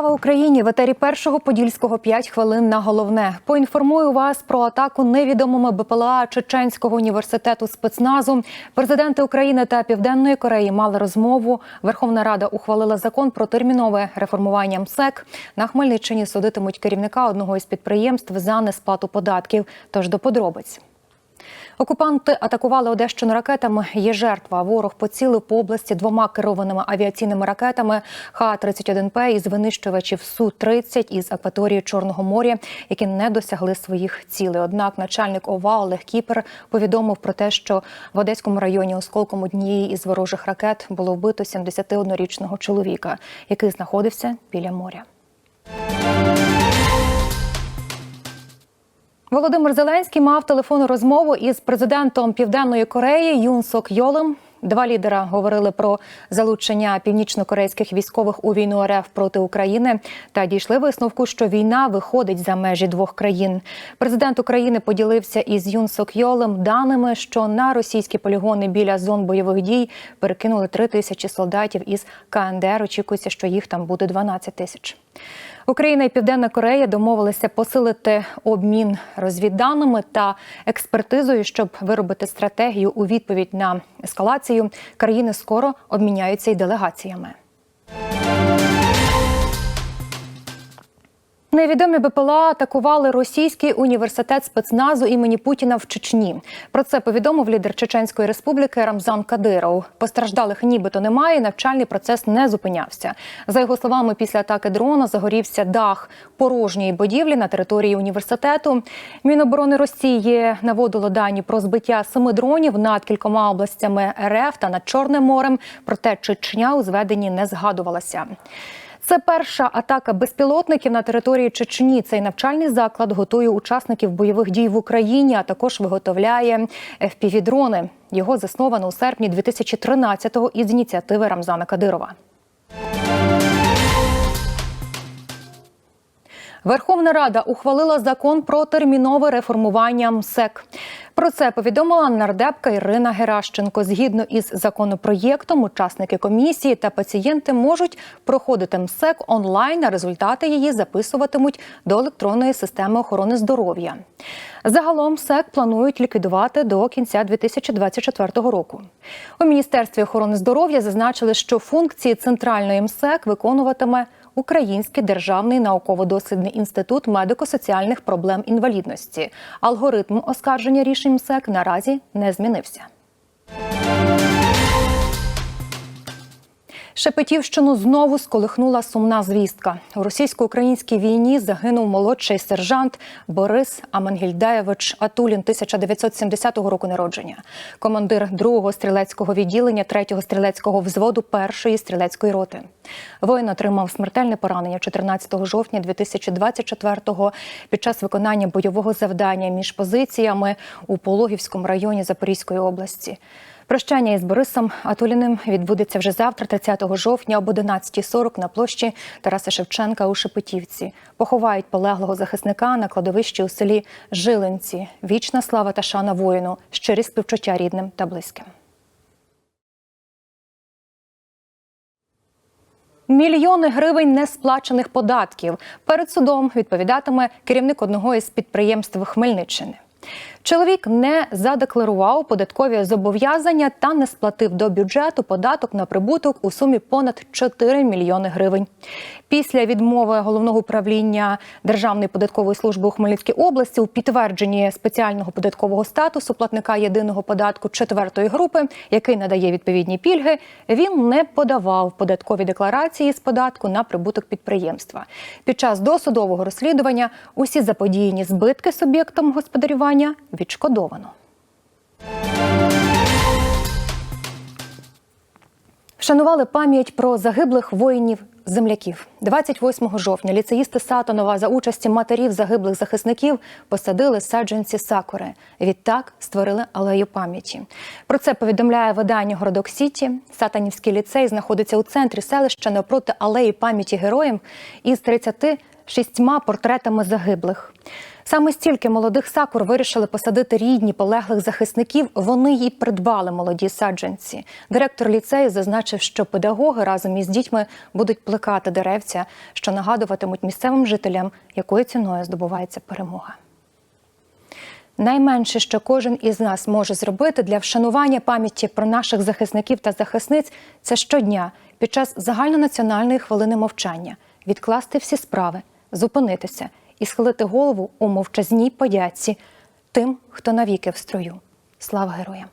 Україні в етері першого подільського 5 хвилин на головне. Поінформую вас про атаку невідомими БПЛА Чеченського університету спецназу. Президенти України та Південної Кореї мали розмову. Верховна Рада ухвалила закон про термінове реформування МСЕК. На Хмельниччині судитимуть керівника одного із підприємств за несплату податків. Тож до подробиць. Окупанти атакували Одещину ракетами. Є жертва. Ворог поцілив по області двома керованими авіаційними ракетами Х-31П із винищувачів Су-30 із акваторії Чорного моря, які не досягли своїх цілей. Однак начальник ОВА Олег Кіпер повідомив про те, що в Одеському районі осколком однієї із ворожих ракет було вбито 71-річного чоловіка, який знаходився біля моря. Володимир Зеленський мав телефонну розмову із президентом Південної Кореї Юн Сок Йолем. Два лідера говорили про залучення північно-корейських військових у війну РФ проти України та дійшли висновку, що війна виходить за межі двох країн. Президент України поділився із Юн Сок Йолем даними, що на російські полігони біля зон бойових дій перекинули три тисячі солдатів із КНДР. Очікується, що їх там буде 12 тисяч. Україна і Південна Корея домовилися посилити обмін розвідданими та експертизою, щоб виробити стратегію у відповідь на ескалацію. Країни скоро обміняються й делегаціями. Невідомі БПЛА атакували російський університет спецназу імені Путіна в Чечні. Про це повідомив лідер Чеченської республіки Рамзан Кадиров. Постраждалих нібито немає. Навчальний процес не зупинявся. За його словами, після атаки дрона загорівся дах порожньої будівлі на території університету. Міноборони Росії наводило дані про збиття семи дронів над кількома областями РФ та над Чорним морем. Проте Чечня у зведенні не згадувалася. Це перша атака безпілотників на території Чечні. Цей навчальний заклад готує учасників бойових дій в Україні, а також виготовляє FPV-дрони. Його засновано у серпні 2013-го із ініціативи Рамзана Кадирова. Верховна Рада ухвалила закон про термінове реформування МСЕК. Про це повідомила нардепка Ірина Геращенко. Згідно із законопроєктом, учасники комісії та пацієнти можуть проходити МСЕК онлайн, а результати її записуватимуть до електронної системи охорони здоров'я. Загалом МСЕК планують ліквідувати до кінця 2024 року. У міністерстві охорони здоров'я зазначили, що функції центральної МСЕК виконуватиме. Український державний науково-дослідний інститут медико-соціальних проблем інвалідності. Алгоритм оскарження рішень МСЕК наразі не змінився. Шепетівщину знову сколихнула сумна звістка. У російсько-українській війні загинув молодший сержант Борис Амангільдаєвич Атулін 1970 року народження, командир 2-го стрілецького відділення 3-го стрілецького взводу 1-ї стрілецької роти. Воїн отримав смертельне поранення 14 жовтня 2024-го під час виконання бойового завдання між позиціями у Пологівському районі Запорізької області. Прощання із Борисом Атуліним відбудеться вже завтра, 30 жовтня, об 11.40 на площі Тараса Шевченка у Шепетівці. Поховають полеглого захисника на кладовищі у селі Жилинці. Вічна слава та шана воїну, щирі співчуття рідним та близьким. Мільйони гривень несплачених податків перед судом відповідатиме керівник одного із підприємств Хмельниччини. Чоловік не задекларував податкові зобов'язання та не сплатив до бюджету податок на прибуток у сумі понад 4 мільйони гривень. Після відмови головного управління Державної податкової служби у Хмельницькій області у підтвердженні спеціального податкового статусу платника єдиного податку четвертої групи, який надає відповідні пільги, він не подавав податкові декларації з податку на прибуток підприємства. Під час досудового розслідування усі заподіяні збитки суб'єктом господарювання відшкодовано. Вшанували пам'ять про загиблих воїнів земляків. 28 жовтня ліцеїсти Сатанова за участі матерів загиблих захисників посадили саджанці сакури. Відтак створили алею пам'яті. Про це повідомляє видання Городок Сіті. Сатанівський ліцей знаходиться у центрі селища навпроти алеї пам'яті героїв із 36 портретами загиблих. Саме стільки молодих сакур вирішили посадити рідні полеглих захисників. Вони й придбали молоді саджанці. Директор ліцею зазначив, що педагоги разом із дітьми будуть плекати деревця, що нагадуватимуть місцевим жителям, якою ціною здобувається перемога. Найменше, що кожен із нас може зробити для вшанування пам'яті про наших захисників та захисниць, це щодня під час загальнонаціональної хвилини мовчання відкласти всі справи, зупинитися і схилити голову у мовчазній подяці тим, хто навіки в строю. Слава героям!